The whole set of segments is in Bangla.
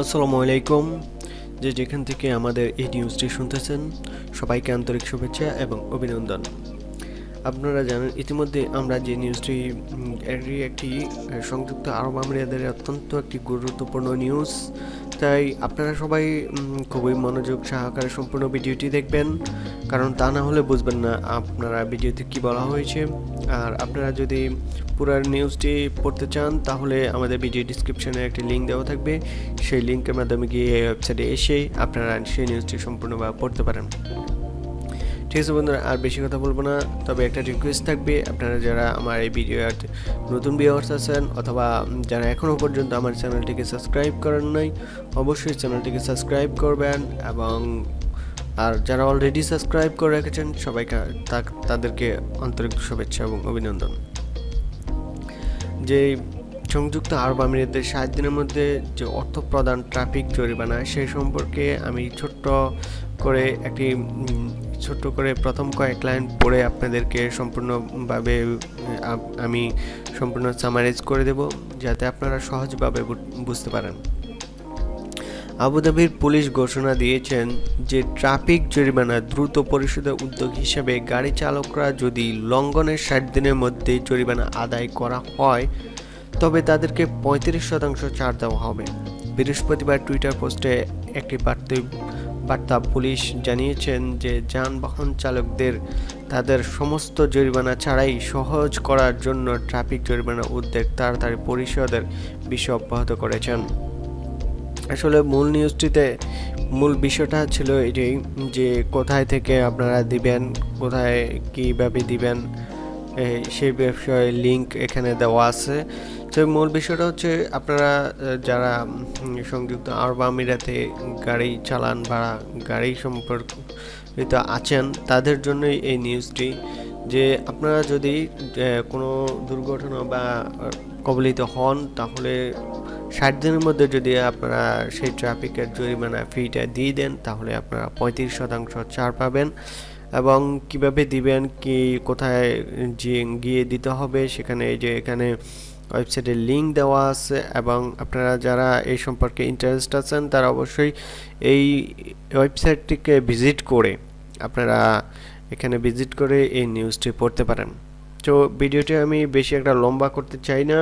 আসসালামু আলাইকুম। যে যেখান থেকে আমাদের এই নিউজটি শুনতেছেন সবাইকে আন্তরিক শুভেচ্ছা এবং অভিনন্দন। আপনারা জানেন, ইতিমধ্যে আমরা যে নিউজটি একটি সংযুক্ত আরব আমিরাতের অত্যন্ত একটি গুরুত্বপূর্ণ নিউজ তাই আপনারা সবাই খুবই মনোযোগ সহকারে সম্পূর্ণ ভিডিওটি দেখবেন। কারণ তা না হলে বুঝবেন না আপনারা ভিডিওতে কি বলা হয়েছে। আর আপনারা যদি পুরো নিউজটি পড়তে চান, তাহলে আমাদের ভিডিও ডিসক্রিপশনে একটি লিঙ্ক দেওয়া থাকবে। সেই লিঙ্কের মাধ্যমে গিয়ে ওয়েবসাইটে এসে আপনারা সেই নিউজটি সম্পূর্ণভাবে পড়তে পারেন। ঠিক আছে বন্ধুরা, আর বেশি কথা বলব না। তবে একটা রিকোয়েস্ট থাকবে, আপনারা যারা আমার এই ভিডিওর নতুন ভিউয়ার্স আছেন অথবা যারা এখনও পর্যন্ত আমার চ্যানেলটিকে সাবস্ক্রাইব করেন নাই, অবশ্যই চ্যানেলটিকে সাবস্ক্রাইব করবেন এবং আর যারা অলরেডি সাবস্ক্রাইব করে রেখেছেন, সবাইকে তাদেরকে আন্তরিক শুভেচ্ছা এবং অভিনন্দন। যে সংযুক্ত আরব আমিরাতের সাত দিনের মধ্যে যে অর্থ প্রদান ট্রাফিক জরিমানা সেই সম্পর্কে আমি ছোট্ট করে একটি ছোট্ট করে প্রথম কয়েক লাইন পড়ে আপনাদেরকে সম্পূর্ণভাবে আমি সম্পূর্ণ সামারাইজ করে দেব, যাতে আপনারা সহজভাবে বুঝতে পারেন। আবুধাবির পুলিশ ঘোষণা দিয়েছেন যে ট্রাফিক জরিমানা দ্রুত পরিশোধের উদ্যোগ হিসেবে গাড়ি চালকরা যদি লঙ্ঘনের ষাট দিনের মধ্যে জরিমানা আদায় করা হয়, তবে তাদেরকে পঁয়ত্রিশ শতাংশ ছাড় দেওয়া হবে। বৃহস্পতিবার টুইটার পোস্টে একটি বার্তা বার্তা পুলিশ জানিয়েছেন যে যানবাহন চালকদের তাদের সমস্ত জরিমানা ছাড়াই সহজ করার জন্য ট্রাফিক জরিমানা উদ্যোগ তাড়াতাড়ি পরিষদের বিষয় অব্যাহত করেছেন। আসলে মূল নিউজটিতে মূল বিষয়টা ছিল এটাই যে কোথায় থেকে আপনারা দিবেন, কোথায় কীভাবে দিবেন সেই বিষয়ে লিংক এখানে দেওয়া আছে। তো মূল বিষয়টা হচ্ছে আপনারা যারা সংযুক্ত আরব আমিরাতে গাড়ি চালান বা গাড়ি সম্পর্কিত আছেন, তাদের জন্যই এই নিউজটি যে আপনারা যদি কোনো দুর্ঘটনা বা কবলিত হন, তাহলে ষাট দিনের মধ্যে যদি আপনারা সেই ট্রাফিকের জরিমানা ফিটা দিয়ে দেন, তাহলে আপনারা পঁয়ত্রিশ শতাংশ ছাড় পাবেন। এবং কীভাবে দিবেন, কি কোথায় গিয়ে দিতে হবে সেখানে যে এখানে ওয়েবসাইটের লিঙ্ক দেওয়া আছে এবং আপনারা যারা এই সম্পর্কে ইন্টারেস্ট আছেন তারা অবশ্যই এই ওয়েবসাইটটিকে ভিজিট করে আপনারা এখানে ভিজিট করে এই নিউজটি পড়তে পারেন। তো ভিডিওটি আমি বেশি একটা লম্বা করতে চাই না।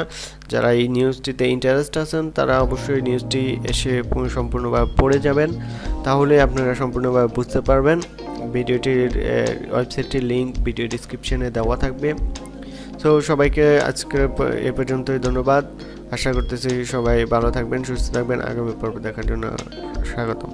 যারা এই নিউজটিতে ইন্টারেস্ট আছেন, তারা অবশ্যই নিউজটি এসে সম্পূর্ণভাবে পড়ে যাবেন। তাহলে আপনারা সম্পূর্ণভাবে বুঝতে পারবেন। ভিডিওটির ওয়েবসাইটটির লিঙ্ক ভিডিও ডিসক্রিপশনে দেওয়া থাকবে। তো সবাইকে আজকে এ পর্যন্তই ধন্যবাদ। আশা করতেছি সবাই ভালো থাকবেন, সুস্থ থাকবেন। আগামী পর্ব দেখার জন্য স্বাগতম।